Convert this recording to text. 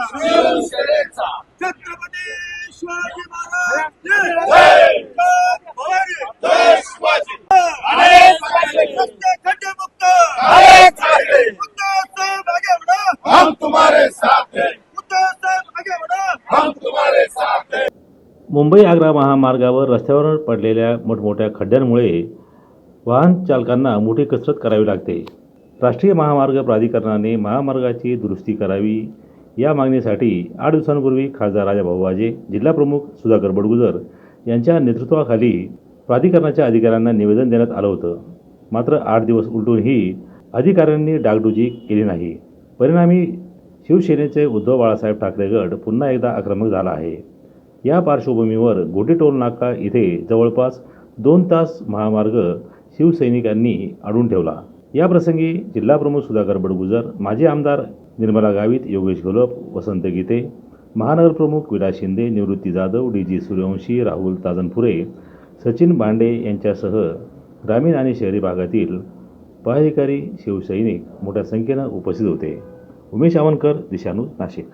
शिवसेनेचा छत्रपती शिवाजी महाराज जय! जय भवानी! जय शिवाजी रस्ते खड्डेमुक्त! मुद्दासाहेब आगे बढ़ो! हम तुम्हारे साथ हैं मुद्दासाहेब आगे बढ़ो! हम तुम्हारे साथ हैं मुंबई आग्रा महामार्गावर रस्त्यावर पडलेल्या मोठमोठ्या खड्ड्यांमुळे वाहन चालकांना मोठी कसरत करावी लागते राष्ट्रीय महामार्ग प्राधिकरणाने महामार्गाची दुरुस्ती करावी या मागणीसाठी आठ दिवसांपूर्वी खासदार राजाभाऊ वाजे जिल्हाप्रमुख सुधाकर बडगुजर यांच्या नेतृत्वाखाली प्राधिकरणाच्या अधिकाऱ्यांना निवेदन देण्यात आलं होतं. मात्र आठ दिवस उलटूनही अधिकाऱ्यांनी डागडुजी केली नाही. परिणामी शिवसेनेचे उद्धव बाळासाहेब ठाकरे गट पुन्हा एकदा आक्रमक झाला आहे. या पार्श्वभूमीवर गोटी टोल नाका इथे जवळपास दोन तास महामार्ग शिवसैनिकांनी अडून ठेवला. याप्रसंगी जिल्हाप्रमुख सुधाकर बडगुजर माजी आमदार निर्मला गावित योगेश घोलप वसंत गीते महानगरप्रमुख विलास शिंदे निवृत्ती जाधव डी जी सूर्यवंशी राहुल ताजनपुरे सचिन बांडे यांच्यासह ग्रामीण आणि शहरी भागातील पदाधिकारी शिवसैनिक मोठ्या संख्येनं उपस्थित होते. उमेश आवनकर दिशानू नाशिक.